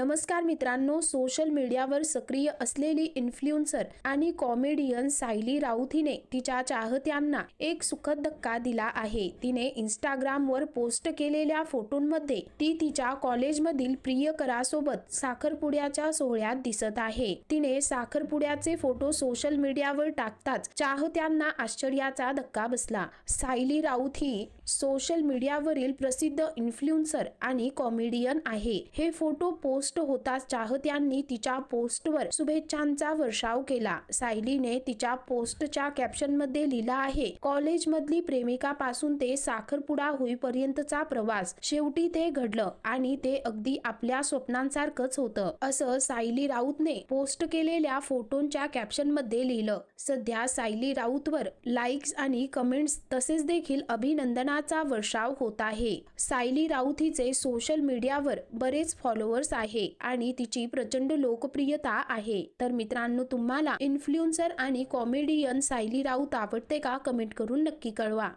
नमस्कार मित्रांनो सोशल मीडियावर सक्रिय असलेली इन्फ्लुएन्सर आणि कॉमेडियन सायली राऊत हिने तिच्या चाहत्यांना एक सुखद धक्का दिला आहे. तिने इंस्टाग्रामवर पोस्ट केलेल्या फोटोंमध्ये ती तिच्या कॉलेजमधील प्रियकरासोबत साखरपुड्याच्या सोहळ्यात दिसत आहे. तिने साखरपुड्याचे फोटो सोशल मीडियावर टाकताच चाहत्यांना आश्चर्याचा धक्का बसला. सायली राऊत ही सोशल मीडियावरील प्रसिद्ध इन्फ्लुएन्सर आणि कॉमेडियन आहे. हे फोटो पोस्ट होताच चाहत्यांनी तिच्या पोस्टवर शुभेच्छांचा वर्षाव केला. सायलीने तिच्या पोस्टच्या कॅप्शनमध्ये लिहिला आहे कॉलेजमधली प्रेमिकापासून ते साखरपुडा होईपर्यंतचा प्रवास. शेवटी ते घडलं आणि ते अगदी आपल्या स्वप्नांसारखंच होतं. असं सायली राऊतने पोस्ट केलेल्या फोटोंच्या कॅप्शनमध्ये लिहिलं. सध्या सायली राऊतवर लाईक्स आणि कमेंट्स तसेच देखील अभिनंदना अभिनंदनाचा वर्षाव होत आहे. सायली राऊत हिचे सोशल मीडियावर बरेच फॉलोअर्स आहे आणि तिची प्रचंड लोकप्रियता आहे. तर मित्रांनो तुम्हाला इन्फ्लुएन्सर आणि कॉमेडियन सायली राऊत आवडते का? कमेंट करून नक्की कळवा.